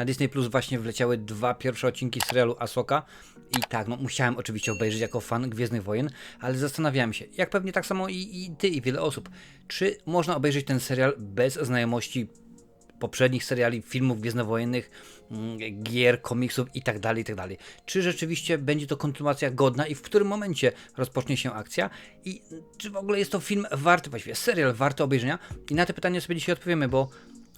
na Disney Plus właśnie wleciały dwa pierwsze odcinki serialu Asoka i tak, no musiałem oczywiście obejrzeć jako fan Gwiezdnych Wojen, ale zastanawiałem się, jak pewnie tak samo i, i ty i wiele osób, czy można obejrzeć ten serial bez znajomości poprzednich seriali, filmów gwiezdnowojennych, mm, gier, komiksów i tak dalej, i tak. Czy rzeczywiście będzie to kontynuacja godna i w którym momencie rozpocznie się akcja i czy w ogóle jest to film warty, właściwie serial warty obejrzenia? I na te pytania sobie dzisiaj odpowiemy, bo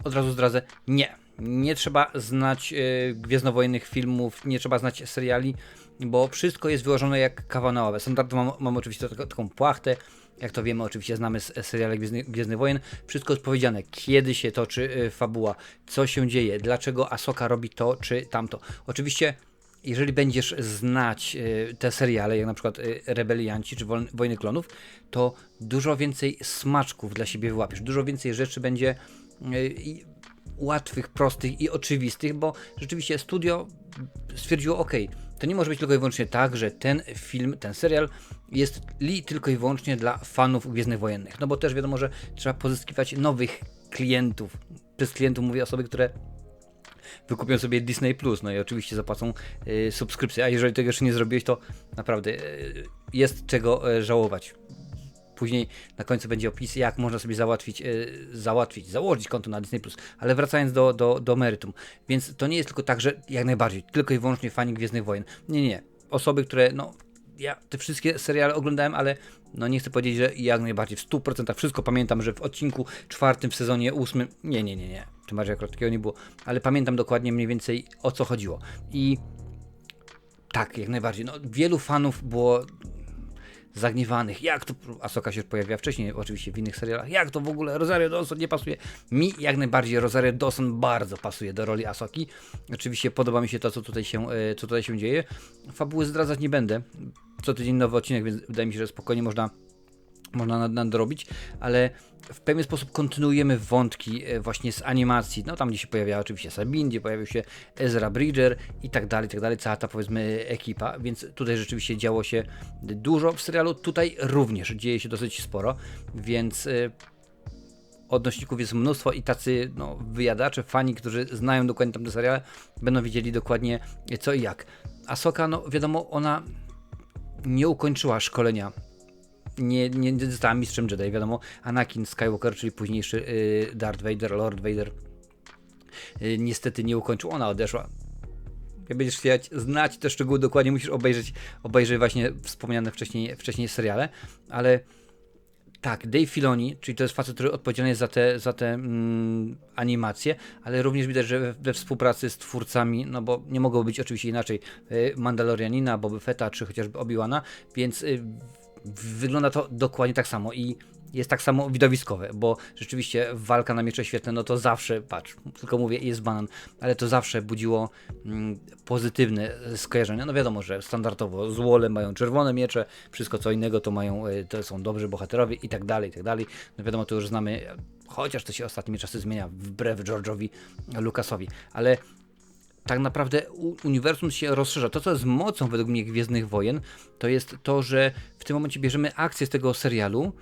od razu zdradzę, nie. Nie trzeba znać y, gwiezdnowojennych filmów, nie trzeba znać seriali, bo wszystko jest wyłożone jak kawa na ławę. Standardowo mam, mam oczywiście taką, płachtę, jak to wiemy, oczywiście znamy z seriale Gwiezdny, Gwiezdny Wojen. Wszystko jest powiedziane, kiedy się toczy y, fabuła, co się dzieje, dlaczego Asoka robi to czy tamto. Oczywiście, jeżeli będziesz znać y, te seriale, jak na przykład Rebelianci czy Wojny Klonów, to dużo więcej smaczków dla siebie wyłapiesz. Dużo więcej rzeczy będzie łatwych, prostych i oczywistych, bo rzeczywiście studio stwierdziło, ok, to nie może być tylko i wyłącznie tak, że ten film, ten serial jest li tylko i wyłącznie dla fanów Gwiezdnych Wojennych. No bo też wiadomo, że trzeba pozyskiwać nowych klientów. Przez klientów mówię osoby, które wykupią sobie Disney Plus, no i oczywiście zapłacą y, subskrypcję. A jeżeli tego jeszcze nie zrobiłeś, to naprawdę y, jest czego y, żałować. Później na końcu będzie opis, jak można sobie załatwić, y, załatwić, założyć konto na Disney. Ale wracając do, do, do meritum, więc to nie jest tylko tak, że jak najbardziej, tylko i wyłącznie fani Gwiezdnych Wojen. Nie, nie. Osoby, które, no, ja te wszystkie seriale oglądałem, ale no nie chcę powiedzieć, że jak najbardziej w 100% wszystko pamiętam, że w odcinku czwartym w sezonie ósmym, nie, nie, nie, nie, tym bardziej akurat takiego nie było, ale pamiętam dokładnie mniej więcej o co chodziło. I tak, jak najbardziej, no wielu fanów było zagniewanych, jak to Asoka się pojawiła wcześniej, oczywiście w innych serialach, jak to w ogóle Rosario Dawson nie pasuje. Mi jak najbardziej Rosario Dawson bardzo pasuje do roli Asoki. Oczywiście podoba mi się to, co tutaj się, e, co tutaj się dzieje. Fabuły zdradzać nie będę. Co tydzień nowy odcinek, więc wydaje mi się, że spokojnie można można nad- nadrobić, ale w pewien sposób kontynuujemy wątki e, właśnie z animacji. No tam gdzie się pojawiała oczywiście Sabine, gdzie pojawił się Ezra Bridger i tak dalej, i tak dalej, cała ta powiedzmy ekipa, więc tutaj rzeczywiście działo się dużo w serialu, tutaj również dzieje się dosyć sporo, więc e, odnośników jest mnóstwo i tacy no, wyjadacze, fani, którzy znają dokładnie tamte seriale, będą wiedzieli dokładnie co i jak. Asoka, no wiadomo, ona nie ukończyła szkolenia nie, nie, nie została mistrzem Jedi, wiadomo. Anakin Skywalker, czyli późniejszy y, Darth Vader, Lord Vader, y, niestety nie ukończył. Ona odeszła. Jak będziesz chcieć znać te szczegóły dokładnie, musisz obejrzeć, obejrzeć właśnie wspomniane wcześniej, wcześniej seriale, ale tak, Dave Filoni, czyli to jest facet, który odpowiedzialny jest za te, za te mm, animacje, ale również widać, że we, we współpracy z twórcami, no bo nie mogło być oczywiście inaczej, y, Mandalorianina, Boba Fetta, czy chociażby Obi-Wana, więc wygląda to dokładnie tak samo i jest tak samo widowiskowe, bo rzeczywiście walka na miecze świetne, no to zawsze, patrz, tylko mówię, jest banan, ale to zawsze budziło mm, pozytywne skojarzenia. No wiadomo, że standardowo z Wolem mają czerwone miecze, wszystko co innego to mają, y, to są dobrzy bohaterowie i tak dalej, i tak dalej. No wiadomo, to już znamy, chociaż to się ostatnimi czasy zmienia wbrew George'owi Lucasowi, ale tak naprawdę uniwersum się rozszerza. To, co jest mocą według mnie Gwiezdnych Wojen, to jest to, że w tym momencie bierzemy akcję z tego serialu,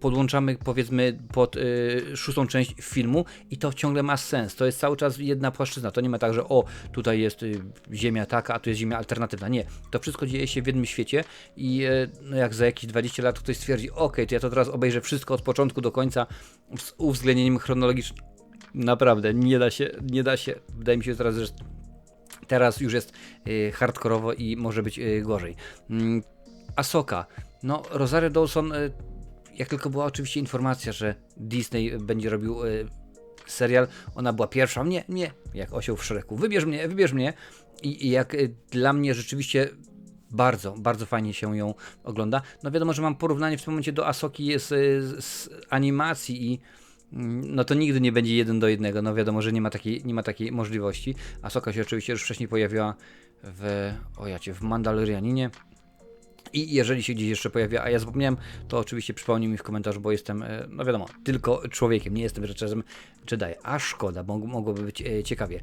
podłączamy powiedzmy pod y, szóstą część filmu i to ciągle ma sens. To jest cały czas jedna płaszczyzna. To nie ma tak, że o, tutaj jest y, ziemia taka, a tu jest ziemia alternatywna. Nie. To wszystko dzieje się w jednym świecie i y, no jak za jakieś 20 lat ktoś stwierdzi, ok, to ja to teraz obejrzę wszystko od początku do końca z uwzględnieniem chronologicznym. Naprawdę, nie da się, nie da się. Wydaje mi się teraz, że teraz już jest y, hardkorowo i może być y, gorzej. Mm, Asoka. No, Rosario Dawson, y, jak tylko była oczywiście informacja, że Disney będzie robił y, serial, ona była pierwsza. Nie, nie, jak osioł w szeregu. Wybierz mnie, wybierz mnie. I, i jak y, dla mnie rzeczywiście bardzo, bardzo fajnie się ją ogląda. No wiadomo, że mam porównanie w tym momencie do Asoki z, z, z animacji i no to nigdy nie będzie jeden do jednego. No wiadomo, że nie ma takiej, nie ma takiej możliwości. Asoka się oczywiście już wcześniej pojawiła w, o jacie, w Mandalorianinie. I jeżeli się gdzieś jeszcze pojawia, a ja zapomniałem, to oczywiście przypomnij mi w komentarzu, bo jestem, e, no wiadomo, tylko człowiekiem, nie jestem rycerzem Jedi. A szkoda, bo mogłoby być e, ciekawie.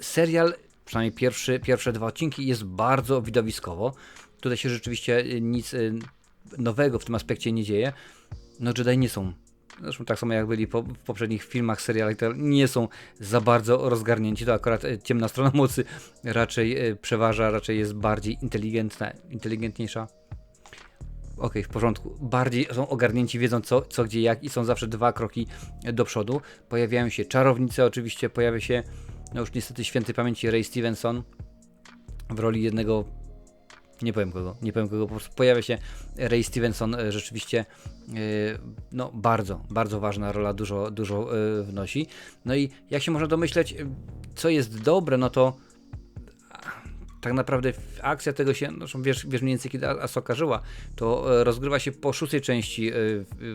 Serial, przynajmniej pierwszy, pierwsze dwa odcinki, jest bardzo widowiskowo. Tutaj się rzeczywiście e, nic nowego w tym aspekcie nie dzieje. No Jedi nie są zresztą tak samo jak byli po, w poprzednich filmach, serialach, nie są za bardzo rozgarnięci, to akurat e, ciemna strona mocy raczej e, przeważa, raczej jest bardziej inteligentna, inteligentniejsza. Okej, w porządku. Bardziej są ogarnięci, wiedzą co, co, gdzie, jak i są zawsze dwa kroki do przodu. Pojawiają się czarownice, oczywiście pojawia się, no już niestety świętej pamięci Ray Stevenson w roli jednego nie powiem kogo, nie powiem kogo, po prostu pojawia się Ray Stevenson, e, rzeczywiście e, no bardzo, bardzo ważna rola, dużo, dużo e, wnosi. No i jak się można domyśleć, co jest dobre, no to tak naprawdę akcja tego się, no, wiesz, wiesz mniej więcej kiedy Asoka żyła, to rozgrywa się po szóstej części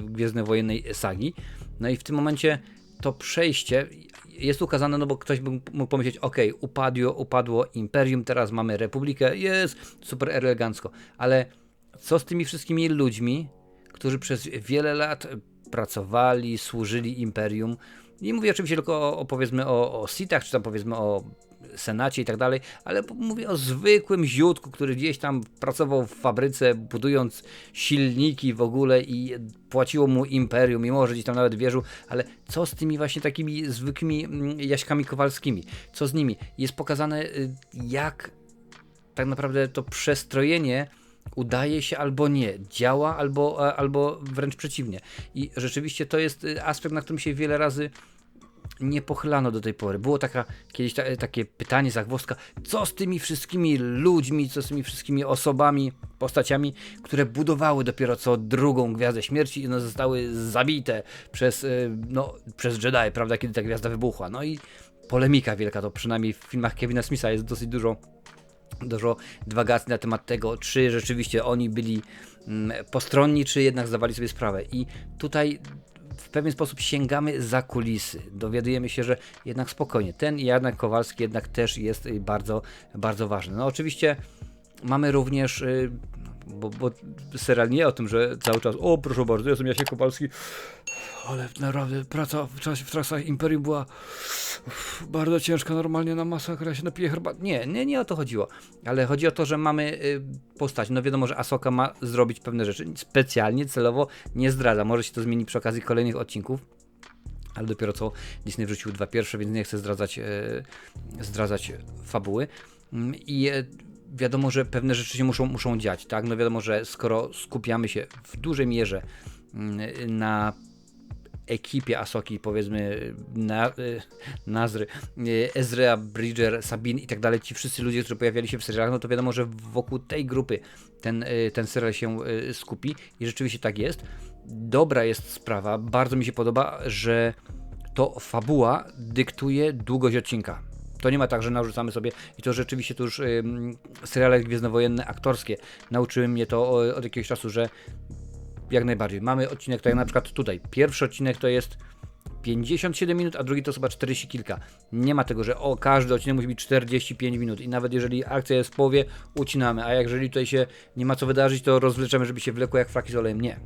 Gwiezdnej Wojennej sagi. No i w tym momencie to przejście jest ukazane, no bo ktoś by mógł pomyśleć, ok, upadło, upadło Imperium, teraz mamy Republikę, jest super elegancko, ale co z tymi wszystkimi ludźmi, którzy przez wiele lat pracowali, służyli Imperium, nie mówię oczywiście tylko o, o powiedzmy o, o Sithach, czy tam powiedzmy o Senacie i tak dalej, ale mówię o zwykłym ziutku, który gdzieś tam pracował w fabryce, budując silniki w ogóle i płaciło mu imperium, mimo że gdzieś tam nawet wierzył, ale co z tymi właśnie takimi zwykłymi mm, Jaśkami Kowalskimi? Co z nimi? Jest pokazane, y, jak tak naprawdę to przestrojenie udaje się albo nie, działa albo, a- albo wręcz przeciwnie. I rzeczywiście to jest y, aspekt, na którym się wiele razy nie pochylano do tej pory. Było taka, kiedyś ta, takie pytanie, zagwozdka, co z tymi wszystkimi ludźmi, co z tymi wszystkimi osobami, postaciami, które budowały dopiero co drugą Gwiazdę Śmierci i one zostały zabite przez, y, no, przez Jedi, prawda, kiedy ta gwiazda wybuchła. No i polemika wielka, to przynajmniej w filmach Kevina Smitha jest dosyć dużo dużo dywagacji na temat tego, czy rzeczywiście oni byli mm, postronni, czy jednak zdawali sobie sprawę. I tutaj w pewien sposób sięgamy za kulisy. Dowiadujemy się, że jednak spokojnie, ten Janek Kowalski jednak też jest y, bardzo, bardzo ważny. No oczywiście mamy również, y, bo, bo serial nie o tym, że cały czas, o proszę bardzo, jestem Jasiek Kowalski, ale naprawdę praca w, czasie, w czasach Imperium była uff, bardzo ciężka, normalnie na masakra, się napiję herbat. Nie, nie, nie o to chodziło. Ale chodzi o to, że mamy y, postać. No wiadomo, że Asoka ma zrobić pewne rzeczy. Specjalnie, celowo nie zdradza. Może się to zmieni przy okazji kolejnych odcinków. Ale dopiero co Disney wrzucił dwa pierwsze, więc nie chcę zdradzać, e, zdradzać fabuły. Mm, I e, wiadomo, że pewne rzeczy się muszą, muszą dziać, tak? No wiadomo, że skoro skupiamy się w dużej mierze mm, na ekipie Asoki, powiedzmy na, y, Nazry, y, Ezra, Bridger, Sabine i tak dalej, ci wszyscy ludzie, którzy pojawiali się w serialach, no to wiadomo, że wokół tej grupy ten, y, ten serial się skupi i rzeczywiście tak jest. Dobra jest sprawa, bardzo mi się podoba, że to fabuła dyktuje długość odcinka. To nie ma tak, że narzucamy sobie i to rzeczywiście to już ym, seriale gwiezdnowojenne aktorskie nauczyły mnie to od jakiegoś czasu, że jak najbardziej. Mamy odcinek, tak jak na przykład tutaj. Pierwszy odcinek to jest 57 minut, a drugi to chyba 40 kilka. Nie ma tego, że o, każdy odcinek musi być 45 minut i nawet jeżeli akcja jest w połowie, ucinamy, a jeżeli tutaj się nie ma co wydarzyć, to rozwleczemy, żeby się wlekło jak fraki z olejem. Nie.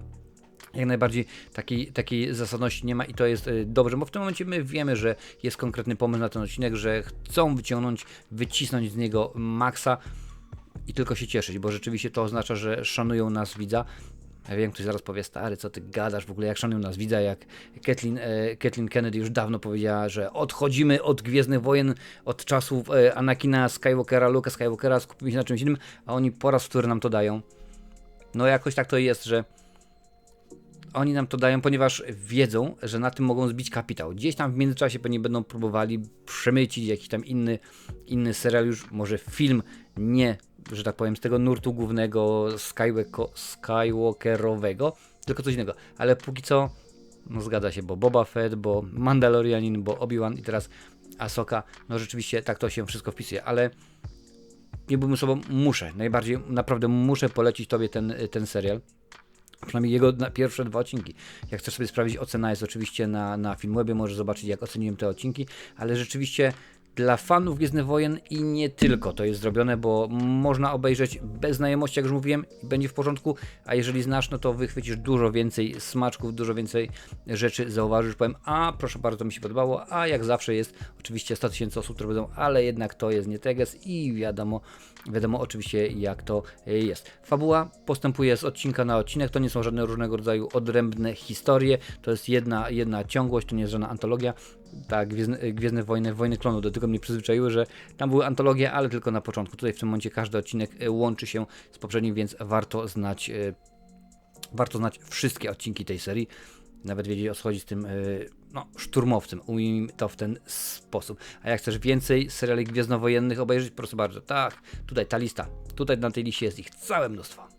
Jak najbardziej takiej, takiej zasadności nie ma i to jest y, dobrze, bo w tym momencie my wiemy, że jest konkretny pomysł na ten odcinek, że chcą wyciągnąć, wycisnąć z niego maksa i tylko się cieszyć, bo rzeczywiście to oznacza, że szanują nas widza. Ja wiem, ktoś zaraz powie, stary, co ty gadasz w ogóle, jak szanują nas widza, jak Kathleen, e, Kathleen Kennedy już dawno powiedziała, że odchodzimy od Gwiezdnych Wojen, od czasów e, Anakina Skywalkera, Luka Skywalkera, skupimy się na czymś innym, a oni po raz wtóry nam to dają. No jakoś tak to jest, że oni nam to dają, ponieważ wiedzą, że na tym mogą zbić kapitał. Gdzieś tam w międzyczasie pewnie będą próbowali przemycić jakiś tam inny, inny serial, już może film, nie, że tak powiem, z tego nurtu głównego Skywalkerowego, tylko coś innego. Ale póki co, no zgadza się, bo Boba Fett, bo Mandalorianin, bo Obi-Wan i teraz Ahsoka, no rzeczywiście tak to się wszystko wpisuje, ale nie byłbym sobą, muszę, najbardziej, naprawdę muszę polecić Tobie ten, ten serial. Przynajmniej jego pierwsze dwa odcinki. Jak chcesz sobie sprawdzić, ocena jest oczywiście na, na Filmwebie, możesz zobaczyć jak oceniłem te odcinki, ale rzeczywiście dla fanów Gwiezdnych Wojen i nie tylko to jest zrobione, bo można obejrzeć bez znajomości, jak już mówiłem, będzie w porządku, a jeżeli znasz, no to wychwycisz dużo więcej smaczków, dużo więcej rzeczy, zauważysz, powiem, a proszę bardzo, to mi się podobało, a jak zawsze jest oczywiście 100 tysięcy osób, które będą, ale jednak to jest nie teges i wiadomo, wiadomo oczywiście jak to jest. Fabuła postępuje z odcinka na odcinek, to nie są żadne różnego rodzaju odrębne historie, to jest jedna, jedna ciągłość, to nie jest żadna antologia, tak, Gwiezdne, Gwiezdne Wojny, Wojny Klonu do tego mnie przyzwyczaiły, że tam były antologie, ale tylko na początku. Tutaj w tym momencie każdy odcinek e, łączy się z poprzednim, więc warto znać, e, warto znać wszystkie odcinki tej serii. Nawet wiedzieć o co chodzi z tym e, no, szturmowcem. Ujmijmy to w ten sposób. A jak chcesz więcej seriali gwiezdnowojennych obejrzeć, proszę bardzo, tak, tutaj ta lista. Tutaj na tej liście jest ich całe mnóstwo.